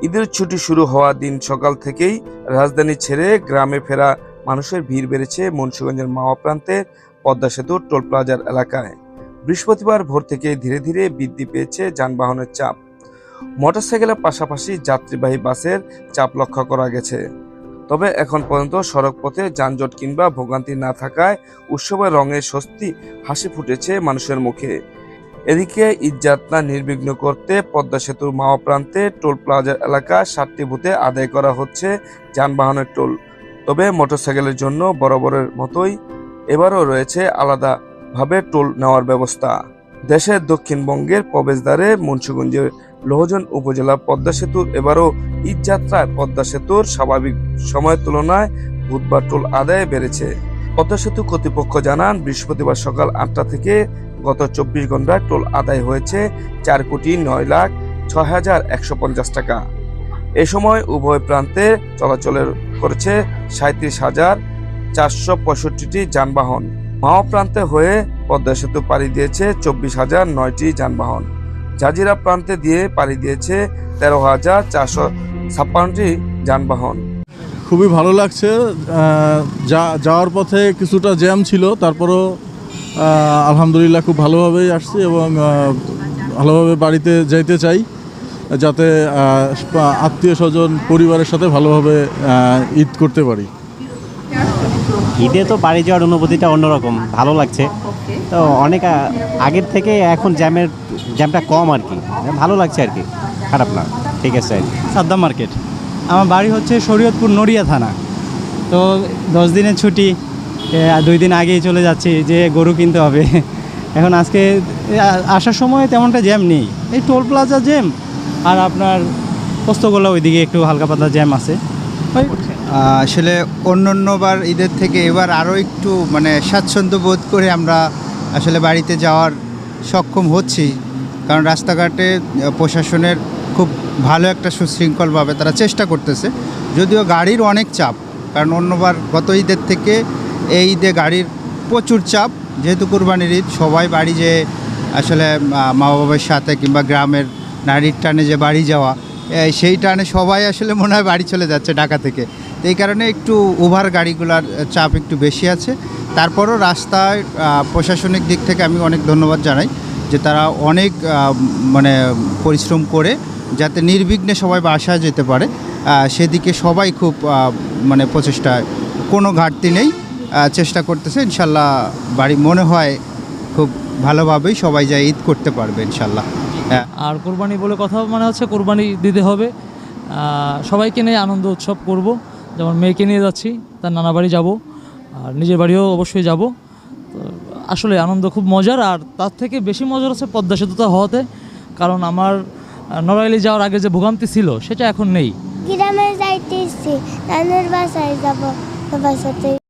ঈদের ছুটি শুরু হওয়া দিন সকাল থেকেই রাজধানী ছেড়ে গ্রামে ফেরা মানুষের ভিড় বেড়েছে মুন্সিগঞ্জের মাওয়া প্রান্তের পদ্মা সেতু টোল প্লাজার এলাকায়। বৃহস্পতিবার ভোর থেকে ধীরে ধীরে বৃদ্ধি পেয়েছে যানবাহনের চাপ। মোটরসাইকেলের পাশাপাশি যাত্রীবাহী বাসের চাপ লক্ষ্য করা গেছে। তবে এখন পর্যন্ত সড়ক পথে যানজট কিংবা ভোগান্তি না থাকায় উৎসবের রঙে স্বস্তি হাসি ফুটেছে মানুষের মুখে। এদিকে ঈদযাত্রা নির্বিঘ্ন করতে পদ্মা সেতুর মাওয়া প্রান্তে টোল প্লাজার এলাকা সাতটি বুথে আদায় করা হচ্ছে যানবাহনের টোল। তবে মোটরসাইকেলের জন্য বরাবরের মতোই এবারও রয়েছে আলাদাভাবে টোল নেওয়ার ব্যবস্থা। দেশের দক্ষিণবঙ্গের প্রবেশদ্বারে মুন্সিগঞ্জের লোহজন উপজেলা পদ্মা সেতুর এবারও ঈদযাত্রায় পদ্মা সেতুর স্বাভাবিক সময়ের তুলনায় বুধবার টোল আদায় বেড়েছে। পদ্মা সেতু কর্তৃপক্ষ জানান, বৃহস্পতিবার সকাল আটটা থেকে গত চব্বিশ ঘন্টায় টোল আদায় হয়েছে চার কোটি নয় লাখ ছয় হাজার একশো পঞ্চাশ টাকা। এ সময় উভয় প্রান্তে চলাচলের করেছে সাঁত্রিশ হাজার চারশো পঁয়ষট্টিটি যানবাহন। মাওয়া প্রান্তে হয়ে পদ্মা সেতু পাড়ি দিয়েছে চব্বিশ হাজার নয়টি যানবাহন। জাজিরা প্রান্তে দিয়ে পাড়ি দিয়েছে তেরো হাজার চারশো ছাপ্পান্নটি যানবাহন। খুবই ভালো লাগছে যা যাওয়ার পথে কিছুটা জ্যাম ছিল, তারপরও আলহামদুলিল্লাহ খুব ভালোভাবেই আসছি এবং ভালোভাবে বাড়িতে যেতে চাই যাতে আত্মীয় স্বজন পরিবারের সাথে ভালোভাবে ঈদ করতে পারি। ঈদে তো বাড়ি যাওয়ার অনুভূতিটা অন্যরকম ভালো লাগছে। তো অনেক আগের থেকে এখন জ্যামের জ্যামটা কম আর কি ভালো লাগছে আর কি খারাপ না ঠিক আছে। Saddam market. আমার বাড়ি হচ্ছে শরীয়তপুর নড়িয়া থানা। তো দশ দিনের ছুটি দুই দিন আগেই চলে যাচ্ছি যে গরু কিনতে হবে। এখন আজকে আসার সময় তেমনটা জ্যাম নেই। এই টোল প্লাজা জ্যাম, আর আপনার পোস্তগোলা ওইদিকে একটু হালকা পাতলা জ্যাম আছে। আসলে অন্য অন্যবার ঈদের থেকে এবার আরও একটু মানে স্বাচ্ছন্দ্য বোধ করে আমরা আসলে বাড়িতে যাওয়ার সক্ষম হচ্ছি। কারণ রাস্তাঘাটে প্রশাসনের খুব ভালো একটা সুশৃঙ্খলভাবে তারা চেষ্টা করতেছে। যদিও গাড়ির অনেক চাপ, কারণ অন্যবার গত ঈদের থেকে এই ঈদে গাড়ির প্রচুর চাপ, যেহেতু কুরবানির ঈদ, সবাই বাড়ি যে আসলে মা বাবার সাথে কিংবা গ্রামের নারীর টানে যে বাড়ি যাওয়া সেই টানে সবাই আসলে মনে হয় বাড়ি চলে যাচ্ছে ঢাকা থেকে। এই কারণে একটু ওভার গাড়িগুলার চাপ একটু বেশি আছে। তারপরও রাস্তায় প্রশাসনিক দিক থেকে আমি অনেক ধন্যবাদ জানাই যে তারা অনেক মানে পরিশ্রম করে যাতে নির্বিঘ্নে সবাই বাসায় যেতে পারে। সেদিকে সবাই খুব মানে প্রচেষ্টায়, কোনো ঘাটতি নেই। চেষ্টা করতেছে। ইনশাল্লাহ বাড়ি মনে হয় খুব ভালোভাবেই সবাই যায় ঈদ করতে পারবে ইনশাল্লাহ। হ্যাঁ। আর কোরবানি বলে কথা মানে হচ্ছে কোরবানি দিতে হবে। সবাইকে নিয়ে আনন্দ উৎসব করব। যেমন মেয়েকে নিয়ে যাচ্ছি তার নানা বাড়ি যাব আর নিজের বাড়িও অবশ্যই যাব। আসলে আনন্দ খুব মজার আর তার থেকে বেশি মজার হচ্ছে পদ্মা সেতুতে হওয়াতে। কারণ আমার নড়াইলে যাওয়ার আগে যে ভোগান্তি ছিল সেটা এখন নেই। গ্রামে যাইতেছি নানুর বাসায় যাব সবার সাথে